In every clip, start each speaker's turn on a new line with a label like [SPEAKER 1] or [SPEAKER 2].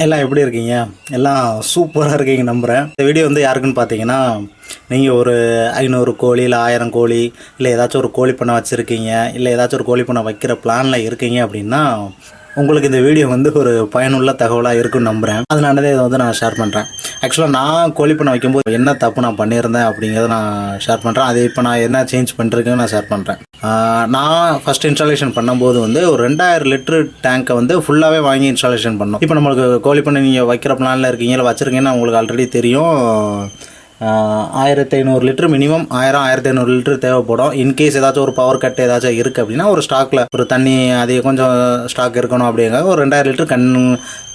[SPEAKER 1] எல்லாம் எப்படி இருக்கீங்க? எல்லாம் சூப்பராக இருக்கீங்க நம்புகிறேன் இந்த வீடியோ வந்து யாருக்குன்னு பார்த்தீங்கன்னா நீங்கள் ஒரு ஐநூறு கோழி இல்லை ஆயிரம் கோழி இல்லை ஏதாச்சும் ஒரு கோழி பண்ண வச்சுருக்கீங்க இல்லை ஏதாச்சும் ஒரு கோழி பண்ண வைக்கிற பிளானில் இருக்கீங்க அப்படின்னா உங்களுக்கு இந்த வீடியோ வந்து ஒரு பயனுள்ள தகவலாக இருக்குன்னு நம்புகிறேன் அதனால தான் இதை வந்து நான் ஷேர் பண்ணுறேன் ஆக்சுவலாக நான் கோழி பண்ண வைக்கும்போது என்ன தப்பு நான் பண்ணியிருந்தேன் அப்படிங்கிறத நான் ஷேர் பண்ணுறேன் அதை இப்போ நான் என்ன சேஞ்ச் பண்ணிருக்கேன்னு நான் ஷேர் பண்ணுறேன் நான் ஃபஸ்ட் இன்ஸ்டாலேஷன் பண்ணும்போது வந்து ஒரு ரெண்டாயிரம் லிட்டர் டேங்கை வந்து ஃபுல்லாகவே வாங்கி இன்ஸ்டாலேஷன் பண்ணோம். இப்போ நம்மளுக்கு கோழி பண்ணை நீங்கள் வைக்கிற பிளானில் இருக்கீங்க இல்லை வச்சுருக்கீங்கன்னா உங்களுக்கு ஆல்ரெடி தெரியும். ஆயிரத்தி ஐநூறு லிட்டர் மினிமம் ஆயிரம் ஆயிரத்தி ஐநூறு லிட்டர் தேவைப்படும். இன்கேஸ் ஏதாச்சும் ஒரு பவர் கட் ஏதாச்சும் இருக்குது அப்படின்னா ஒரு ஸ்டாக்கில் ஒரு தண்ணி அதிக கொஞ்சம் ஸ்டாக் இருக்கணும் அப்படிங்கிற ஒரு ரெண்டாயிரம் லிட்டர் கண்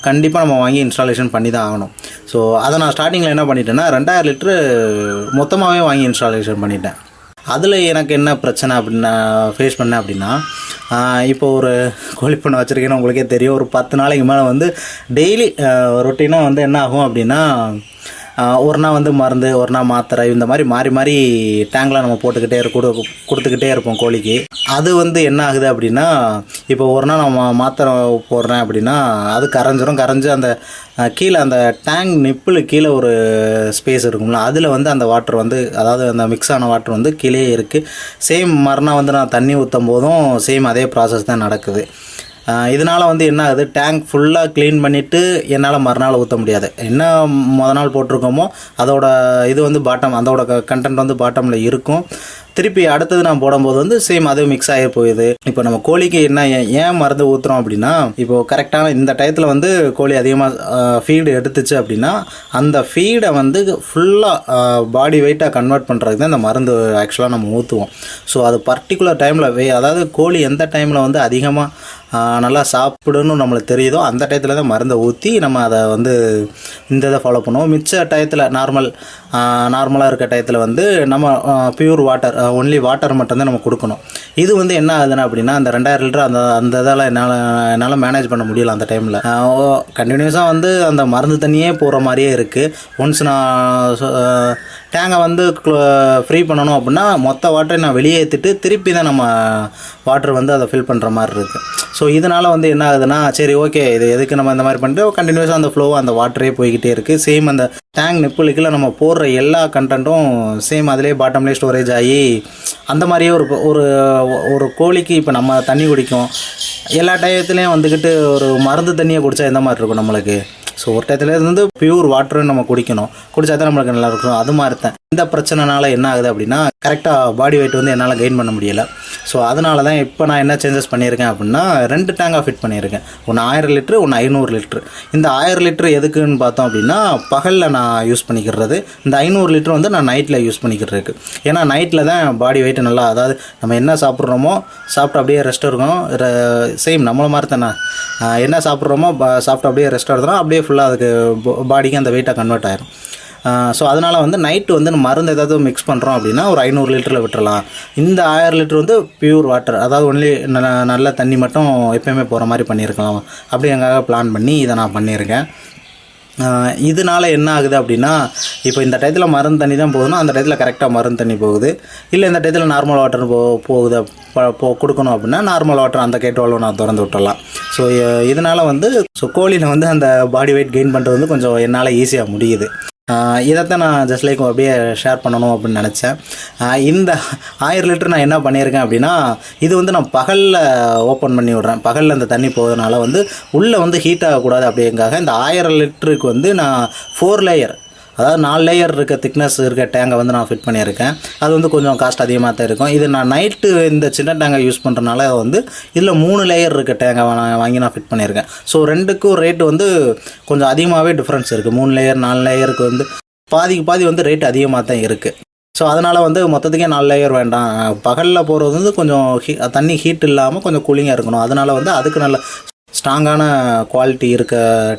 [SPEAKER 1] கண்டிப்பாக நம்ம வாங்கி இன்ஸ்டாலேஷன் பண்ணி தான் ஆகணும். ஸோ அதை நான் ஸ்டார்டிங்கில் என்ன பண்ணிட்டேன்னா ரெண்டாயிரம் லிட்டரு மொத்தமாகவே வாங்கி இன்ஸ்டாலேஷன் பண்ணிட்டேன். அதில் எனக்கு என்ன பிரச்சனை அப்படின்னா ஃபேஸ் பண்ணேன் அப்படின்னா இப்போ ஒரு கோழி வச்சுருக்கேன்னு உங்களுக்கே தெரியும். ஒரு பத்து நாளைக்கு மேலே வந்து டெய்லி ரொட்டீனாக வந்து என்ன ஆகும் அப்படின்னா ஒரு நாள் வந்து மருந்து ஒரு நாள் மாத்திரை இந்த மாதிரி மாறி மாறி டேங்கில் நம்ம போட்டுக்கிட்டே கொடு கொடுத்துக்கிட்டே இருப்போம் கோழிக்கு. அது வந்து என்ன ஆகுது அப்படின்னா இப்போ ஒரு நாள் நம்ம மாத்திரை போடுறேன் அப்படின்னா அது கரைஞ்சிரும். கரைஞ்சு அந்த கீழே அந்த டேங்க் நிப்பில் கீழே ஒரு ஸ்பேஸ் இருக்கும்ல அதில் வந்து அந்த வாட்டர் வந்து அதாவது அந்த மிக்ஸ் ஆன வாட்டர் வந்து கீழே இருக்குது சேம் மறுநாள் வந்து நான் தண்ணி ஊற்றும் போதும் சேம் அதே ப்ராசஸ் தான் நடக்குது. இதனால் வந்து என்ன ஆகுது? டேங்க் ஃபுல்லாக க்ளீன் பண்ணிவிட்டு என்னால் மறுநாள் ஊற்ற முடியாது. என்ன முத நாள் போட்டிருக்கோமோ அதோட இது வந்து பாட்டம் அதோட கண்டென்ட் வந்து பாட்டமில் இருக்கும். திருப்பி அடுத்தது நான் போடும்போது வந்து சேம் அது மிக்ஸ் ஆகி போகுது. இப்போ நம்ம கோழிக்கு என்ன ஏன் ஏன் மருந்து ஊற்றுறோம் அப்படின்னா இப்போ கரெக்டான இந்த டயத்தில் வந்து கோழி அதிகமாக ஃபீடு எடுத்துச்சு அப்படின்னா அந்த ஃபீடை வந்து ஃபுல்லாக பாடி வெயிட்டாக கன்வெர்ட் பண்ணுறதுக்கு தான் இந்த மருந்து ஆக்சுவலாக நம்ம ஊற்றுவோம் ஸோ அது பர்டிகுலர் டைமில் வே அதாவது கோழி எந்த டைமில் வந்து அதிகமாக நல்லா சாப்பிடணும் நம்மளுக்கு தெரியுதோ அந்த டயத்தில் தான் மருந்தை ஊற்றி நம்ம அதை வந்து இந்த இதை ஃபாலோ பண்ணுவோம். மிச்ச டயத்தில் நார்மல் நார்மலாக இருக்க டயத்தில் வந்து நம்ம பியூர் வாட்டர் ஒன்லி வாட்டர் மட்டும்தான் நம்ம கொடுக்கணும். இது வந்து என்ன ஆகுதுன்னா அப்படின்னா அந்த ரெண்டாயிரம் லிட்டர் அந்த அந்த இதெல்லாம் என்னால் என்னால் மேனேஜ் பண்ண முடியல அந்த டைமில் கண்டினியூஸாக வந்து அந்த மருந்து தண்ணியே போகிற மாதிரியே இருக்குது ஒன்ஸ் நான் டேங்கை வந்து ஃப்ரீ பண்ணணும் அப்படின்னா மொத்த வாட்டரை நான் வெளியேற்றிட்டு திருப்பி தான் நம்ம வாட்டர் வந்து அதை ஃபில் பண்ணுற மாதிரி இருக்குது ஸோ இதனால் வந்து என்ன ஆகுதுன்னா சரி ஓகே இது எதுக்கு நம்ம இந்த மாதிரி பண்ணிட்டு கண்டினியூஸாக அந்த ஃப்ளோவாக அந்த வாட்டரே போய்கிட்டே இருக்குது சேம் அந்த டேங்க் நிப்புளுக்குள்ள நம்ம போடுற எல்லா கண்டென்ட்டும் சேம் அதிலே பாட்டம்லேயே ஸ்டோரேஜ் ஆகி அந்த மாதிரியே ஒரு ஒரு ஒரு கோழிக்கு இப்போ நம்ம தண்ணி குடிக்கும். எல்லா டயத்துலேயும் வந்துக்கிட்டு ஒரு மருந்து தண்ணியை குடித்தா எந்த மாதிரி இருக்கும் நம்மளுக்கு? ஸோ ஒரு டயத்துல இருந்து பியூர் வாட்டரும் நம்ம குடிக்கணும். குடித்தா தான் நம்மளுக்கு நல்லா இருக்கும். அது மாதிரி தான். இந்த பிரச்சனைனால என்ன ஆகுது அப்படின்னா கரெக்டாக பாடி வெயிட் வந்து என்னால் கெயின் பண்ண முடியலை. ஸோ அதனால தான் இப்போ நான் என்ன சேஞ்சஸ் பண்ணியிருக்கேன் அப்படின்னா ரெண்டு டேங்காக ஃபிட் பண்ணியிருக்கேன். ஒன்று ஆயிரம் லிட்ரு ஒன்று ஐநூறு லிட்ரு இந்த ஆயிரம் லிட்ரு எதுக்குன்னு பார்த்தோம் அப்படின்னா பகலில் நான் யூஸ் பண்ணிக்கிறது இந்த ஐநூறு லிட்ரு வந்து நான் நைட்டில் யூஸ் பண்ணிக்கிறதுக்கு. ஏன்னா நைட்டில் தான் பாடி வெயிட் நல்லா அதாவது நம்ம என்ன சாப்பிட்றோமோ சாப்பிட்டு அப்படியே ரெஸ்ட் இருக்கணும். சேம் நம்மளை மாதிரி தானே. என்ன சாப்பிட்றோமோ சாப்பிட்டு அப்படியே ரெஸ்ட் எடுத்துனா அப்படியே ஃபுல்லாக அதுக்கு பாடிக்கு அந்த வெயிட்டாக கன்வெர்ட் ஆயிரும். ஸோ அதனால் வந்து நைட்டு வந்து நம்ம மருந்து ஏதாவது மிக்ஸ் பண்ணுறோம் அப்படின்னா ஒரு ஐநூறு லிட்டரில் விட்டுறலாம். இந்த ஆயிரம் லிட்டர் வந்து பியூர் வாட்டர் அதாவது ஒன்லி நல்ல தண்ணி மட்டும் எப்பயுமே போகிற மாதிரி பண்ணியிருக்கலாம். அப்படி எங்காக பிளான் பண்ணி இதை நான் பண்ணியிருக்கேன். இதனால் இதனால என்ன ஆகுது அப்படின்னா இப்போ இந்த டயத்தில் மருந்து தண்ணி தான் போகுதுன்னா அந்த டயத்தில் கரெக்டாக மருந்து தண்ணி போகுது. இல்லை இந்த டயத்தில் நார்மல் வாட்டர் போ போகுது ப- போ கொடுக்கணும் அப்படின்னா நார்மல் வாட்டர் அந்த கேட்டோவில் நான் திறந்து விட்டுடலாம் ஸோ இதனால் வந்து ஸோ கோழியில் வந்து அந்த பாடி வெயிட் கெயின் பண்ணுறது வந்து கொஞ்சம் என்னால் ஈஸியாக முடியுது. இதைத்தான் நான் ஜஸ்ட் லைக் அப்படியே ஷேர் பண்ணணும் அப்படின்னு நினச்சேன். இந்த ஆயிரம் லிட்டர் நான் என்ன பண்ணியிருக்கேன் அப்படின்னா இது வந்து நான் பகலில் ஓப்பன் பண்ணி விட்றேன். பகலில் அந்த தண்ணி போகிறதுனால வந்து உள்ளே வந்து ஹீட் ஆகக்கூடாது அப்படிங்காக இந்த ஆயிரம் லிட்டருக்கு வந்து நான் ஃபோர் லேயர் அதாவது நாலு லேயர் இருக்க திக்னஸ் இருக்க டேங்கை வந்து நான் ஃபிட் பண்ணியிருக்கேன். அது வந்து கொஞ்சம் காஸ்ட் அதிகமாக தான் இருக்கும். இது நான் நைட்டு இந்த சின்ன டேங்கை யூஸ் பண்ணுறனால வந்து இதில் மூணு லேயர் இருக்க டேங்கை நான் வாங்கி நான் ஃபிட் பண்ணியிருக்கேன். ஸோ ரெண்டுக்கும் ரேட்டு வந்து கொஞ்சம் அதிகமாகவே டிஃப்ரென்ஸ் இருக்குது மூணு லேயர் நாலு லேயருக்கு வந்து பாதிக்கு பாதி வந்து ரேட் அதிகமாக தான் இருக்குது ஸோ அதனால் வந்து மொத்தத்துக்கே நாலு லேயர் வேண்டாம். பகலில் போகிறது வந்து கொஞ்சம் ஹீ தண்ணி ஹீட் இல்லாமல் கொஞ்சம் கூலிங்காக இருக்கணும். அதனால் வந்து அதுக்கு நல்ல ஸ்ட்ராங்கான குவாலிட்டி இருக்க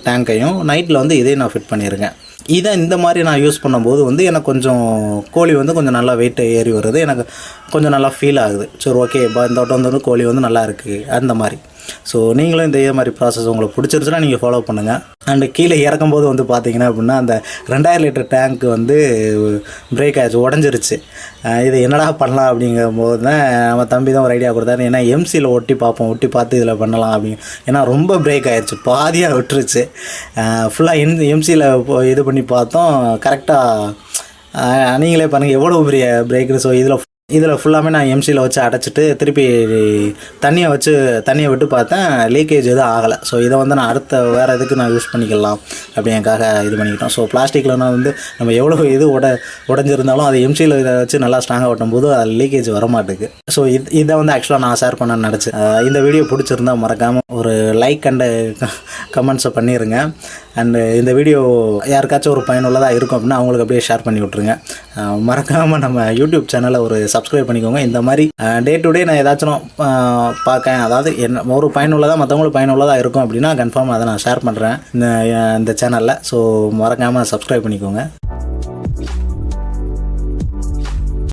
[SPEAKER 1] டேங்கையும் நைட்டில் வந்து இதையும் நான் ஃபிட் பண்ணியிருக்கேன். இதை இந்த மாதிரி நான் யூஸ் பண்ணும்போது வந்து எனக்கு கொஞ்சம் கோழி வந்து கொஞ்சம் நல்லா வெயிட் ஏறி வருது. எனக்கு கொஞ்சம் நல்லா ஃபீல் ஆகுது. சரி ஓகே இப்போ இந்த வட்டம் வந்து கோழி வந்து நல்லா இருக்குது அந்த மாதிரி. ஸோ நீங்களும் இந்த இதே மாதிரி ப்ராசஸ் உங்களுக்கு பிடிச்சிருச்சுன்னா நீங்கள் ஃபாலோ பண்ணுங்கள் அண்டு கீழே இறக்கும்போது வந்து பார்த்தீங்கன்னா அப்படின்னா அந்த ரெண்டாயிரம் லிட்டர் டேங்க் வந்து பிரேக் ஆயிடுச்சு உடஞ்சிருச்சு. இதை இது என்னடா பண்ணலாம் அப்படிங்கும்போது தான் நம்ம தம்பி தான் ஒரு ஐடியா கொடுத்தாரு. ஏன்னா எம்சியில் ஒட்டி பார்ப்போம் ஒட்டி பார்த்து இதில் பண்ணலாம் அப்படிங்க ஏன்னா ரொம்ப பிரேக் ஆயிடுச்சு பாதியாக விட்டுருச்சு. ஃபுல்லாக எம் எம்சியில் இது பண்ணி பார்த்தோம் கரெக்டாக நீங்களே பாருங்கள் எவ்வளோ பெரிய பிரேக்கு ஸோ இதில் இதில் ஃபுல்லாமே நான் எம்சியில் வச்சு அடைச்சிட்டு திருப்பி தண்ணியை வச்சு தண்ணியை விட்டு பார்த்தேன் லீக்கேஜ் எதுவும் ஆகலை. ஸோ இதை வந்து நான் அடுத்த வேறு எதுக்கு நான் யூஸ் பண்ணிக்கலாம் அப்படிங்கிறக்காக இது பண்ணிக்கிட்டோம். ஸோ பிளாஸ்டிக்கில் நான் வந்து நம்ம எவ்வளோ இது உட உடஞ்சிருந்தாலும் அது எம்சியில் இதை வச்சு நல்லா ஸ்ட்ராங்காக ஓட்டும் போது அது லீக்கேஜ் வர ஸோ இது இதை வந்து ஆக்சுவலாக நான் ஷேர் பண்ண நினச்சேன். இந்த வீடியோ பிடிச்சிருந்தா மறக்காமல் ஒரு லைக் அண்டு கமெண்ட்ஸை பண்ணிடுங்க அண்டு இந்த வீடியோ யாருக்காச்சும் ஒரு பயனுள்ளதாக இருக்கும் அப்படின்னா அவங்களுக்கு அப்படியே ஷேர் பண்ணி விட்ருங்க மறக்காமல் நம்ம யூடியூப் சேனலை ஒரு சப்ஸ்கிரைப் பண்ணிக்கோங்க. இந்த மாதிரி டே டு டே நான் ஏதாச்சும் பார்க்கேன் அதாவது என்ன ஒரு பயனுள்ளதாக மற்றவங்களுக்கு பயனுள்ளதாக இருக்கும் அப்படின்னா கன்ஃபார்ம் அதை நான் ஷேர் பண்ணுறேன் இந்த இந்த சேனலில் ஸோ மறக்காமல் சப்ஸ்கிரைப் பண்ணிக்கோங்க.